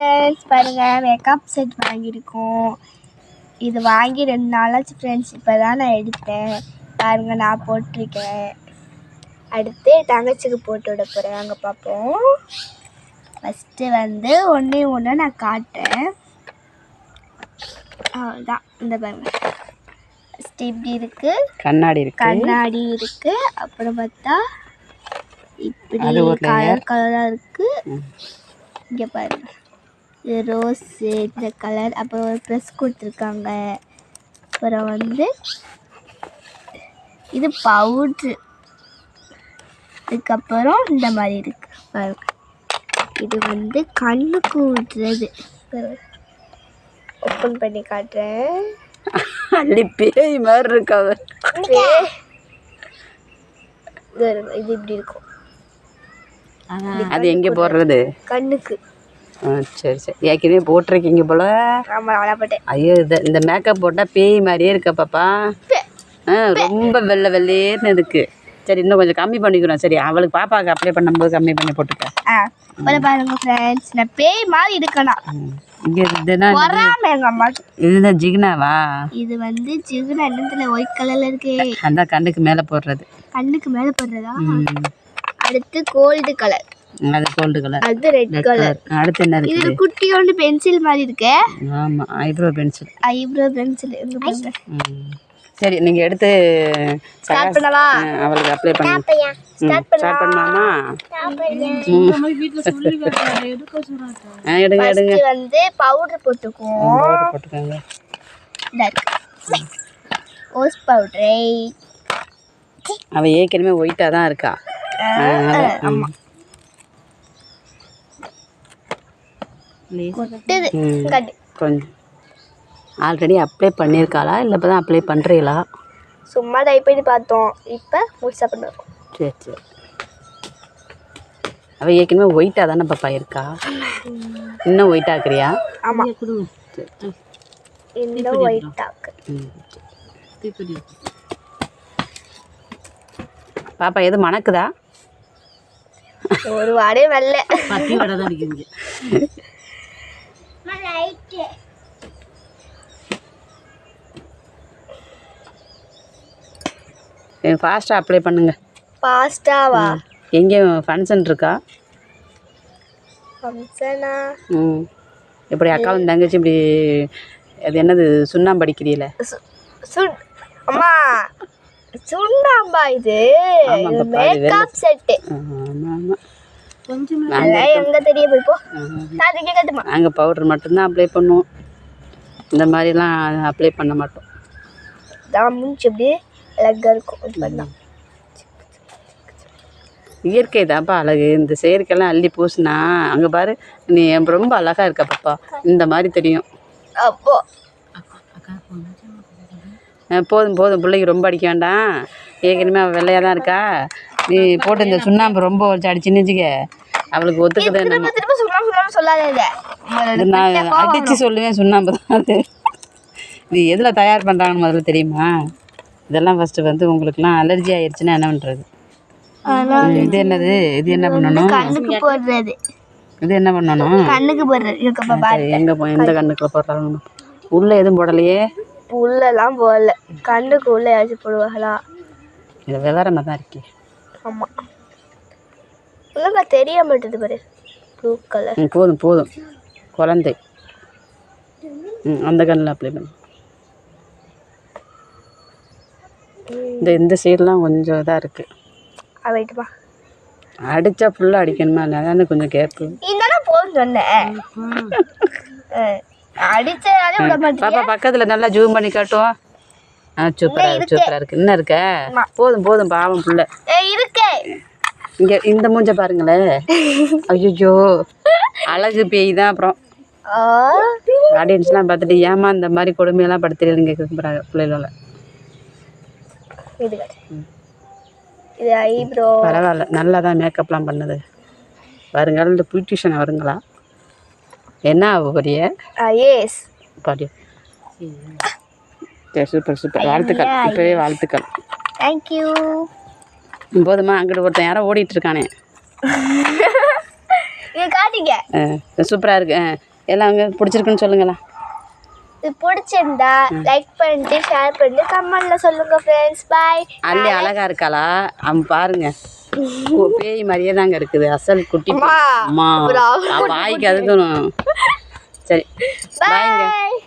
Friends பாருங்கள் makeup set வாங்கியிருக்கோம். இது வாங்கி ரெண்டு நாளாச்சு ஃப்ரெண்ட்ஸ் இப்போ தான் நான் எடுத்தேன். பாருங்க நான் போட்டிருக்கேன். அடுத்து தங்கச்சிக்கு போட்டு விட போகிறேன் அங்கே பார்ப்போம் ஃபஸ்ட்டு வந்து ஒன்றே ஒன்று நான் காட்டுறேன். அவ்வளோதான் இந்த பாருங்க. ஃபஸ்ட்டு இப்படி இருக்குது கண்ணாடி இருக்கு. கண்ணாடி இருக்குது அப்புறம் பார்த்தா இப்படி. கலர் கலராக இருக்குது. இங்கே பாருங்க. இது ரோஸு இந்த கலர் அப்புறம் ஒரு ப்ரெஸ் கொடுத்துருக்காங்க. அப்புறம் வந்து இது பவுட்ரு. அதுக்கப்புறம் இந்த மாதிரி இருக்கு. பாருங்க. இது வந்து கண்ணுக்கு ஊட்டுறது ஓப்பன் பண்ணி காட்டுறேன். அள்ளி பேய் மாதிரி இருக்கு அவ இது பாருங்க, இது இப்படி இருக்கும். அது எங்கே போடுறது? கண்ணுக்கு. ஆ சரி சரி. ஏற்கனவே போட்டிருக்கீங்க போல. ஐயோ இது இந்த மேக்கப் போட்டால் பேய் மாதிரியே இருக்க பாப்பா. ஆ ரொம்ப வெள்ளை வெள்ளையேன்னு இருக்கு. சரி இன்னும் கொஞ்சம் கம்மி பண்ணிக்கிறோம். சரி அவளுக்கு பாப்பாவுக்கு அப்ளை பண்ணும்போது கம்மி பண்ணி போட்டுக்க. ஆ அப்புறம் பாருங்க ஃப்ரெண்ட்ஸ் நான் பேய் மாதிரி இருக்கணும். இங்கே இதுனா இதுதான் ஜிகினாவா? இது வந்து ஜிகுனா என்னத்துல? ஒயிட் கலர்ல இருக்கு. அந்த கண்ணுக்கு மேலே போடுறது. கண்ணுக்கு மேல போடுறதா. அடுத்து கோல்டு கலர் அது கோல்டு கலர் அது ரெட் கலர் அடுத்து என்ன இதுல இருக்குது குட்டியோண்டு பென்சில் மாதிரி இருக்கு. ஆமாம் ஐப்ரோ பென்சில் ஐப்ரோ பென்சில். சரி நீங்கள் எடுத்து ஸ்டார்ட் பண்ணவா? ஆ, அவளுக்கு அப்ளை பண்ணு ஸ்டார்ட் பண்ணலாமா? எடுங்க எடுங்க. ஃபர்ஸ்ட் வந்து பவுடர் போட்டுக்குவோம் பவுடர் போட்டுக்கோங்க. ஓஸ் பவுடரை அவள் ஏற்கனவே ஒயிட்டாக தான் இருக்கா? அதனால, ம். கொட்டுது ம். கட்டு கொஞ்சம். ஆல்ரெடி அப்ளை பண்ணியிருக்காளா? இல்லை இப்போ தான் அப்ளை பண்ணுறீங்களா சும்மா டைப் பண்ணி பார்த்தோம். இப்போ முழுசா பண்ணுவோம் சரி சரி. அவள் ஏற்கனவே ஒயிட்டாக தானே பாப்பா இருக்கா இன்னும் ஒயிட் ஆக்குறியா ஆமா. சரி. இந்த ஒயிட் ஆக்கு பாப்பா எது மணக்குதா? ஒரு வாடே வரல. அடிக்குது ஃபாஸ்ட்டாக அப்ளை பண்ணுங்க. பாஸ்டாவா எங்கேயும் ஃபங்க்ஷன் இருக்கா? ஃபங்க்ஷனா ம். இப்படி அக்காவும் தங்கச்சி இப்படி அது என்னது சுண்ணாம்பு அடிக்கிறீல? அம்மா சுண்ணாம்பா இது? மேக்கப் செட்டு ஆமாம் ஆமாம் எங்க தெரிய நாங்கள் பவுடர் மட்டும்தான் அப்ளை பண்ணுவோம். இந்த மாதிரிலாம் அப்ளை பண்ண மாட்டோம். தான் அப்படியே இருக்கும். இயற்கை தான்ப்பா அழகு. இந்த செயற்கைலாம் அள்ளி பூசினா அங்கே பாரு நீ ரொம்ப அழகா இருக்க பாப்பா. இந்த மாதிரி தெரியும். அப்போ. போதும் போதும். பிள்ளைக்கு ரொம்ப அடிக்க வேண்டாம். ஏற்கனவே அவள் வெள்ளையாக தான் இருக்கா. நீ போட்டு இந்த சுண்ணாம்பு ரொம்ப வச்சு அடிச்சுன்னு வச்சுக்க. அவளுக்கு ஒத்துக்குது நான் அடித்து சொல்லுவேன் சுண்ணாம்பு தான் அது. இது எதில் தயார் பண்ணுறாங்கன்னு முதல்ல தெரியுமா? இதெல்லாம் ஃபஸ்ட்டு வந்து உங்களுக்குலாம் அலர்ஜி ஆயிடுச்சுன்னா என்ன பண்ணுறது இது என்னது? இது என்ன பண்ணணும்? கண்ணுக்கு போடுறது. இது என்ன பண்ணணும்? கண்ணுக்கு போடுறது. எங்கே போ எந்த கண்ணுக்குள்ள போடுறாங்க? உள்ளே எதுவும் போடலையே? உள்ளெல்லாம் போடல. கண்ணுக்கு உள்ள ஏதாச்சும் போடுவாங்களா? இது விவரமாக தான் இருக்கே. ஆமா. ஒழுங்கா தெரிய மாட்டேது பாரு. ப்ளூ கலர் ம் போதும் போதும். குழந்தை. ம் அந்த கண்ணில் அப்ளை பண்ணு. இந்த இந்த சைடெலாம் கொஞ்சம் இதாக இருக்குது வெயிட்டுப்பா அடித்தா ஃபுல்லாக அடிக்கணுமா? இல்லை அதானே கொஞ்சம் கேப்பு இதானே போதும் சொன்னேன். அஹ், அடிச்சதாலே விட மாட்டேன் பக்கத்தில் நல்லா ஜூம் பண்ணி காட்டுவோம். ஆ சூப்பராக இருக்கு சூப்பராக இருக்கு. என்ன இருக்க? போதும் போதும் பாவம் புள்ள. இருக்கே. இங்கே இந்த மூஞ்ச பாருங்களேன் ஐயோ அழகு பேய் தான் அப்புறம். ஆடியன்ஸ்லாம் பார்த்துட்டு ஏமா இந்த மாதிரி கொடுமையெல்லாம் படுத்துறீங்க கேட்குறாங்க பிள்ளைகளோட இது ஐப்ரோ பரவாயில்ல நல்லா தான் மேக்கப்லாம் பண்ணுது. வருங்காலம் இந்த பியூட்டிஷன் வருங்களா? என்ன ஆக போறிய எஸ் பாடி சரி சூப்பர் சூப்பர் வாழ்த்துக்கள். இப்போவே வாழ்த்துக்கள். தேங்க்யூ போதுமா? அங்கிட்டு ஒருத்தன் யாரோ ஓடிட்டு இருக்கானே இது காட்டிங்க சூப்பராக இருக்கு. எல்லாம் அங்கே பிடிச்சிருக்குன்னு சொல்லுங்களா இது பிடிச்சிருந்தா லைக் பண்ணிட்டு ஷேர் பண்ணிட்டு கமெண்ட்ல சொல்லுங்க ஃப்ரெண்ட்ஸ் பாய் அல்லி அழகா இருக்காளா? அவன் பாருங்க. பேய் மாதிரியே தாங்க இருக்குது. அசல் குட்டி. அம்மா வாய்க்கு அதுக்கும் சரி. பாய்ங்க. பாய்